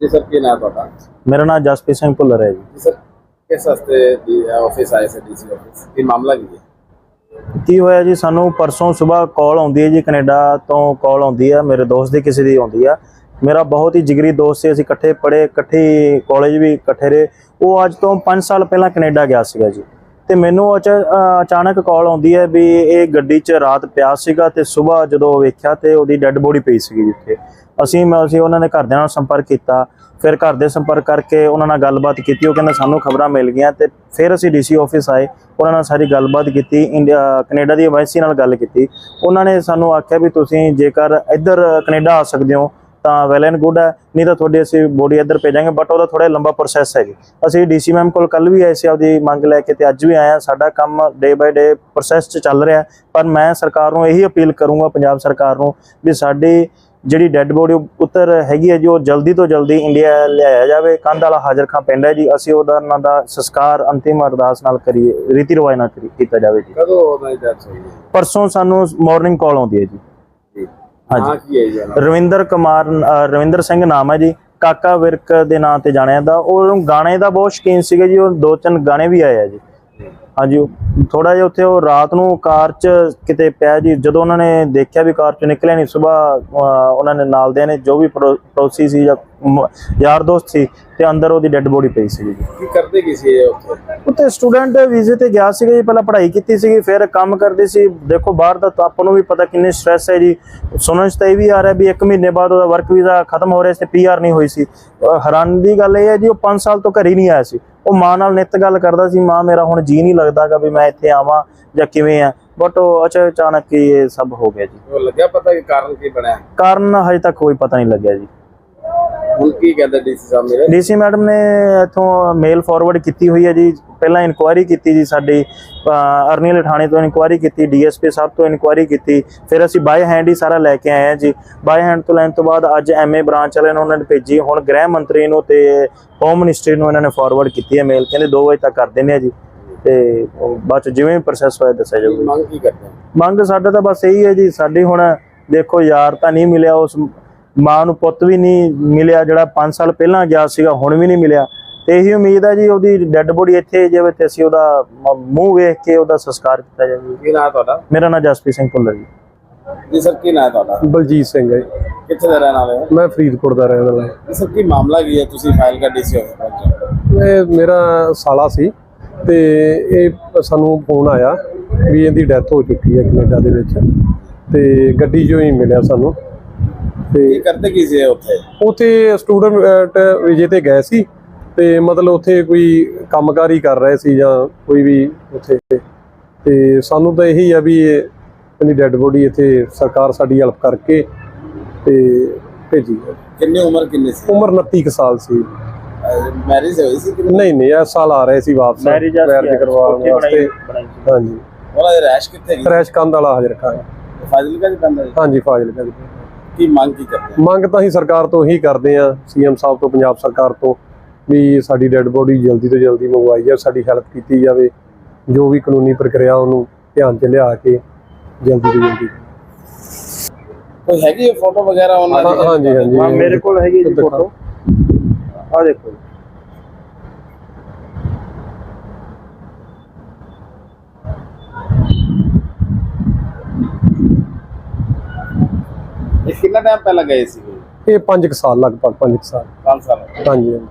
ਜੀ ਸਰ ਕੀ ਨਾਮ ਤੁਹਾਡਾ? ਮੇਰਾ ਨਾਮ ਜਸਪ੍ਰੀਤ ਸਿੰਘ ਭੁੱਲਰ ਹੈ ਜੀ। ਜੀ ਸਰ ਕਿਸ ਹਸਤੇ ਦੀ ਆਫਿਸ ਆਏ ਸੀ ਡੀਸੀ ਆਫਿਸ ਕੀ ਮਾਮਲਾ ਕੀ ਹੈ? ਕੀ ਹੋਇਆ ਜੀ ਸਾਨੂੰ ਪਰਸੋਂ ਸਵੇਰ ਕਾਲ ਆਉਂਦੀ ਹੈ ਜੀ ਕੈਨੇਡਾ ਤੋਂ ਕਾਲ ਆਉਂਦੀ ਹੈ ਮੇਰੇ ਦੋਸਤ ਦੀ ਕਿਸੇ ਦੀ ਆਉਂਦੀ ਆ। ਮੇਰਾ ਬਹੁਤ ਹੀ ਜਿਗਰੀ ਦੋਸਤ ਸੀ ਅਸੀਂ ਇਕੱਠੇ ਪੜ੍ਹੇ ਇਕੱਠੇ ਕਾਲਜ ਵੀ ਇਕੱਠੇ ਰਹੇ। ਉਹ ਅੱਜ ਤੋਂ 5 ਸਾਲ ਪਹਿਲਾਂ ਕੈਨੇਡਾ ਗਿਆ ਸੀਗਾ ਜੀ। ਤੇ ਮੈਨੂੰ ਅਚ- ਅਚਾਨਕ ਕਾਲ ਆਉਂਦੀ ਹੈ ਵੀ ਇਹ ਗੱਡੀ 'ਚ ਰਾਤ ਪਿਆ ਸੀਗਾ ਤੇ ਸਵੇਰ ਜਦੋਂ ਵੇਖਿਆ ਤੇ ਉਹਦੀ ਡੈੱਡ ਬੋਡੀ ਪਈ ਸੀਗੀ ਜਿੱਥੇ ਅਸੀਂ, ਮੈਂ, ਅਸੀਂ ਉਹਨਾਂ ਨੇ ਘਰਦਿਆਂ ਨਾਲ ਸੰਪਰਕ ਕੀਤਾ। ਫਿਰ ਘਰ ਦੇ ਸੰਪਰਕ ਕਰਕੇ ਉਹਨਾਂ ਨਾਲ ਗੱਲਬਾਤ ਕੀਤੀ। ਉਹ ਕਹਿੰਦੇ ਸਾਨੂੰ ਖਬਰਾਂ ਮਿਲ ਗਈਆਂ ਤੇ ਫਿਰ ਅਸੀਂ ਡੀਸੀ ਆਫਿਸ ਆਏ। ਉਹਨਾਂ ਨਾਲ ਸਾਰੀ ਗੱਲਬਾਤ ਕੀਤੀ, ਇੰਡੀਆ, ਕੈਨੇਡਾ ਦੀ ਐਮਬੈਸੀ ਨਾਲ ਗੱਲ ਕੀਤੀ। ਉਹਨਾਂ ਨੇ ਸਾਨੂੰ ਆਖਿਆ ਵੀ ਤੁਸੀਂ ਜੇਕਰ ਇੱਧਰ ਕੈਨੇਡਾ ਆ ਸਕਦੇ ਹੋ ਤਾਂ ਵੈਲ ਐਂਡ ਗੁੱਡ ਹੈ। ਨਹੀਂ ਤਾਂ ਤੁਹਾਡੀ ਅਸੀਂ ਬੋਡੀ ਇੱਧਰ ਭੇਜਾਂਗੇ ਬਟ ਉਹਦਾ ਥੋੜਾ ਲੰਬਾ ਪ੍ਰੋਸੈਸ ਹੈ ਜੀ ਅਸੀਂ ਡੀਸੀ ਮੈਮ ਕੋਲ ਕੱਲ ਵੀ ਆਏ ਸੀ ਆਪਦੀ ਮੰਗ ਲੈ ਕੇ ਤੇ ਅੱਜ ਵੀ ਆਏ ਆ ਸਾਡਾ ਕੰਮ ਡੇ ਬਾਈ ਡੇ ਪ੍ਰੋਸੈਸ 'ਚ ਚੱਲ ਰਿਹਾ। ਪਰ ਮੈਂ ਸਰਕਾਰ ਨੂੰ ਇਹੀ ਅਪੀਲ ਕਰੂੰਗਾ ਪੰਜਾਬ ਸਰਕਾਰ ਨੂੰ ਵੀ ਸਾਡੀ ਜਿਹੜੀ ਡੈੱਡ ਬੋਡੀ ਉੱਤਰ ਹੈਗੀ ਹੈ ਜੀ ਉਹ ਜਲਦੀ ਤੋਂ ਜਲਦੀ ਇੰਡੀਆ ਲਿਆਇਆ ਜਾਵੇ। ਕੰਧ ਵਾਲਾ ਹਾਜ਼ਰ ਖਾਂ ਪਿੰਡ ਹੈ ਜੀ ਅਸੀਂ ਉਹਦਾ ਉਹਨਾਂ ਦਾ ਸੰਸਕਾਰ ਅੰਤਿਮ ਅਰਦਾਸ ਨਾਲ ਕਰੀਏ ਰੀਤੀ ਰਿਵਾਜ ਨਾਲ ਕਰੀ- ਕੀਤਾ ਜਾਵੇ ਜੀ। ਕਦੋਂ ਉਹਨਾਂ ਦੀ ਡੈਥ ਹੋਈ ਹੈ? ਪਰਸੋਂ ਸਾਨੂੰ ਮਾਰਨਿੰਗ ਕਾਲ ਆਉਂਦੀ ਹੈ ਜੀ। ਹਾਂਜੀ। ਰਵਿੰਦਰ ਕੁਮਾਰ ਰਵਿੰਦਰ ਸਿੰਘ ਨਾਮ ਹੈ ਜੀ। ਕਾਕਾ ਵਿਰਕ ਦੇ ਨਾਂ ਤੇ ਜਾਣਿਆ ਦਾ ਉਹ ਗਾਣੇ ਦਾ ਬਹੁਤ ਸ਼ੌਕੀਨ ਸੀਗਾ ਜੀ। ਉਹ ਦੋ ਤਿੰਨ ਗਾਣੇ ਵੀ ਆਏ ਆ ਜੀ। ਹਾਂਜੀ ਥੋੜਾ ਜਿਹਾ ਉੱਥੇ ਉਹ ਰਾਤ ਨੂੰ ਕਾਰ 'ਚ ਕਿਤੇ ਪਿਆ ਜੀ। ਜਦੋਂ ਉਹਨਾਂ ਨੇ ਦੇਖਿਆ ਵੀ ਕਾਰ 'ਚ ਨਿਕਲਿਆ ਨਹੀਂ ਸਵੇਰ ਉਹਨਾਂ ਨੇ ਨਾਲ ਦੇ ਨੇ ਜੋ ਵੀ ਪੜੋ- ਪੜੋਸੀ ਸੀ ਜਾਂ ਯਾਰ ਦੋਸਤ ਸੀ ਤੇ ਅੰਦਰ ਉਹਦੀ ਡੈੱਡ ਬੋਡੀ ਪਈ ਸੀ ਜੀ। ਕੀ ਕਰਦੇ ਕੀ ਸੀ ਇਹ ਉੱਥੇ? ਉੱਥੇ ਸਟੂਡੈਂਟ ਵੀਜ਼ੇ ਤੇ ਗਿਆ ਸੀਗਾ ਜੀ ਪਹਿਲਾਂ ਪੜ੍ਹਾਈ ਕੀਤੀ ਸੀਗੀ ਫਿਰ ਕੰਮ ਕਰਦੇ ਸੀ। ਦੇਖੋ ਬਾਹਰ ਦਾ ਤਾਂ ਆਪਾਂ ਨੂੰ ਵੀ ਪਤਾ ਕਿੰਨੇ ਸਟ੍ਰੈਸ ਹੈ ਜੀ। ਸੁਣਨ 'ਚ ਤਾਂ ਇਹ ਵੀ ਆ ਰਿਹਾ ਵੀ 1 ਮਹੀਨੇ ਬਾਅਦ ਉਹਦਾ ਵਰਕ ਵੀਜ਼ਾ ਖਤਮ ਹੋ ਰਿਹਾ ਸੀ ਪੀਆਰ ਨਹੀਂ ਹੋਈ ਸੀ। ਹੈਰਾਨ ਦੀ ਗੱਲ ਇਹ ਹੈ ਜੀ ਉਹ 5 ਸਾਲ ਤੋਂ ਘਰ ਹੀ ਨਹੀਂ ਆਇਆ ਸੀ। ਉਹ ਮਾਂ ਨਾਲ ਨਿੱਤ ਗੱਲ ਕਰਦਾ ਸੀ ਮਾਂ ਮੇਰਾ ਹੁਣ ਜੀ ਨਹੀਂ ਲੱਗਦਾਗਾ ਵੀ ਮੈਂ ਇੱਥੇ ਆਵਾਂ ਜਾਂ ਕਿਵੇਂ ਆ? ਬਟ ਉਹ ਅਚਾ ਅਚਾਨਕ ਹੀ ਇਹ ਸਭ ਹੋ ਗਿਆ ਜੀ। ਉਹ ਲੱਗਿਆ ਪਤਾ ਕਿ ਕਾਰਨ ਕੀ ਬਣਿਆ? ਕਾਰਨ ਹਜੇ ਤੱਕ ਕੋਈ ਪਤਾ ਨਹੀਂ ਲੱਗਿਆ ਜੀ। ਹੁਣ ਕੀ ਕਹਿੰਦੇ ਡੀਸੀ ਸਾਹਿਬ ਮੇਰੇ? ਡੀਸੀ ਮੈਡਮ ਨੇ ਇਥੋਂ ਮੇਲ ਫਾਰਵਰਡ ਕੀਤੀ ਹੋਈ ਹੈ ਜੀ। ਪਹਿਲਾਂ ਇਨਕੁਆਇਰੀ ਕੀਤੀ ਜੀ ਸਾਡੀ ਅਹ, ਅਰਨੀਲ ਥਾਣੇ ਤੋਂ ਇਨਕੁਆਇਰੀ ਕੀਤੀ ਡੀਐਸਪੀ ਸਾਹਿਬ ਤੋਂ ਇਨਕੁਆਇਰੀ ਕੀਤੀ ਫਿਰ ਅਸੀਂ ਬਾਈ ਹੈਂਡ ਹੀ ਸਾਰਾ ਲੈ ਕੇ ਆਏ ਹਾਂ ਜੀ। ਬਾਈ ਹੈਂਡ ਤੋਂ ਲੈਣ ਤੋਂ ਬਾਅਦ ਅੱਜ ਐਮਏ ਬ੍ਰਾਂਚ ਵਾਲਿਆਂ ਨੂੰ ਉਹਨਾਂ ਨੇ ਭੇਜੀ। ਹੁਣ ਗ੍ਰਹਿ ਮੰਤਰੀ ਨੂੰ ਤੇ ਹੋਮ ਮਿਨਿਸਟਰੀ ਨੂੰ ਇਹਨਾਂ ਨੇ ਫਾਰਵਰਡ ਕੀਤੀ ਹੈ ਮੇਲ। ਕਹਿੰਦੇ 2 ਵਜੇ ਤੱਕ ਕਰ ਦਿੰਦੇ ਆ ਜੀ। ਤੇ ਬਾਅਦ ਚ ਜਿਵੇਂ ਪ੍ਰੋਸੈਸ ਹੋਇਆ ਦੱਸਿਆ ਜਾਊਗਾ। ਮੰਗ ਕੀ ਕਰਦੇ? ਮੰਗ ਸਾਡਾ ਤਾਂ ਬਸ ਇਹੀ ਹੈ ਜੀ। ਸਾਡੀ ਹੁਣ ਦੇਖੋ ਯਾਰ ਤਾਂ ਨਹੀਂ ਮਿਲਿਆ ਉਸ ਮਾਂ ਨੂੰ ਪੁੱਤ ਵੀ ਨਹੀਂ ਮਿਲਿਆ ਜਿਹੜਾ 5 ਸਾਲ ਪਹਿਲਾਂ ਗਿਆ ਸੀਗਾ ਹੁਣ ਵੀ ਨਹੀਂ ਮਿਲਿਆ। ਤੇ ਇਹੀ ਉਮੀਦ ਹੈ ਜੀ ਉਹਦੀ ਡੈੱਡ ਬੋਡੀ ਇੱਥੇ ਜਾਵੇ ਤੇ ਅਸੀਂ ਉਹਦਾ ਮੂੰਹ ਵੇਖ ਕੇ ਉਹਦਾ ਸੰਸਕਾਰ ਕੀਤਾ ਜਾਵੇ। ਕੀ ਨਾਮ ਤੁਹਾਡਾ? ਮੇਰਾ ਨਾਮ ਜਸਪ੍ਰੀਤ ਸਿੰਘ ਭੁੱਲਰ ਜੀ। ਜੀ ਸਰ ਕੀ ਨਾਮ ਤੁਹਾਡਾ? ਬਲਜੀਤ ਸਿੰਘ ਹੈ ਕਿੱਥੇ ਦੇ ਰਹਿਣ ਵਾਲੇ ਹੋ? ਮੈਂ ਫਰੀਦਕੋਟ ਦਾ ਰਹਿਣ ਵਾਲਾ ਜੀ ਸਰ ਕੀ ਮਾਮਲਾ ਕੀ ਹੈ? ਤੁਸੀਂ ਫਾਈਲ ਪਹੁੰਚੇ ਹਾਂ। ਇਹ ਮੇਰਾ ਸਾਲਾ ਸੀ ਤੇ ਇਹ ਸਾਨੂੰ ਫੋਨ ਆਇਆ ਵੀ ਇਹਦੀ ਡੈਥ ਹੋ ਚੁੱਕੀ ਹੈ ਕੈਨੇਡਾ ਦੇ ਵਿੱਚ ਤੇ ਗੱਡੀ 'ਚੋਂ ਹੀ ਮਿਲਿਆ ਸਾਨੂੰ। ਕੀ ਤੇ ਕਰਦੇ ਕੀ ਸੀ ਉੱਥੇ? ਉੱਥੇ ਸਟੂਡੈਂਟ ਵੀਜ਼ੇ ਤੇ ਗਏ ਸੀ ਤੇ ਮਤਲਬ ਉੱਥੇ ਕੋਈ ਕੰਮਕਾਰ ਹੀ ਕਰ ਰਹੇ ਸੀ ਜਾਂ ਕੋਈ ਵੀ ਉੱਥੇ। ਤੇ ਸਾਨੂੰ ਤਾਂ ਇਹੀ ਆ ਵੀ ਇਹ ਇਹਦੀ ਡੈੱਡ ਬੋਡੀ ਇੱਥੇ ਸਰਕਾਰ ਸਾਡੀ ਹੈਲਪ ਕਰਕੇ ਤੇ ਭੇਜੀ ਹੈ। ਕਿੰਨੀ ਉਮਰ ਕਿੰਨੀ ਸੀ? ਉਮਰ 29 ਕੁ ਸਾਲ ਸੀ। ਮੈਰਿਜ ਹੋਈ ਸੀ ਕਿ ਨਹੀਂ? ਨਹੀਂ ਇਸ ਸਾਲ ਆ ਰਹੇ ਸੀ ਵਾਪਸ। ਮੈਰਿਜ ਕਰਵਾਉਣ ਵਾਸਤੇ। ਹਾਂਜੀ। ਉਹਨਾਂ ਦੀ ਰੈਸ਼ ਕਿੱਥੇ ਗਈ? ਕ੍ਰੈਸ਼ ਕੰਧ ਵਾਲਾ ਹਾਜ਼ਰ ਰੱਖਾਂਗੇ ਫਾਜ਼ਿਲਕਾ ਜੀ ਹਾਂਜੀ ਫਾਜ਼ਿਲਕਾ ਦੀ ਕੀ ਮੰਗ ਕੀ ਕਰਦੇ ਹੋ? ਮੰਗ ਤਾਂ ਅਸੀਂ ਸਰਕਾਰ ਤੋਂ ਹੀ ਕਰਦੇ ਆ ਸੀਐਮ ਸਾਹਿਬ ਤੋਂ ਪੰਜਾਬ ਸਰਕਾਰ ਤੋਂ ਵੀ ਸਾਡੀ ਡੈੱਡ ਬੋਡੀ ਜਲਦੀ ਤੋਂ ਜਲਦੀ ਮੰਗਵਾਈ ਜਾਵੇ ਸਾਡੀ ਹੈਲਪ ਕੀਤੀ ਜਾਵੇ ਜੋ ਵੀ ਕਾਨੂੰਨੀ ਪ੍ਰਕਿਰਿਆ ਉਹਨੂੰ ਧਿਆਨ 'ਚ ਲਿਆ ਕੇ ਜਲਦੀ ਤੋਂ ਜਲਦੀ। ਕੋਈ ਹੈਗੀ ਫੋਟੋ ਵਗੈਰਾ ਉਹਨਾਂ ਹਾਂ- ਹਾਂਜੀ ਹਾਂਜੀ। ਹਾਂ ਮੇਰੇ ਕੋਲ ਹੈਗੀ ਜੀ। ਫੋਟੋ ਆ ਦੇਖੋ ਇਹ ਕਿੰਨਾ ਟਾਈਮ ਪਹਿਲਾਂ ਗਏ ਸੀ? ਇਹ 5 ਸਾਲ ਲਗਭਗ 5 ਸਾਲ। 5 ਸਾਲ। ਹਾਂਜੀ ਹਾਂਜੀ।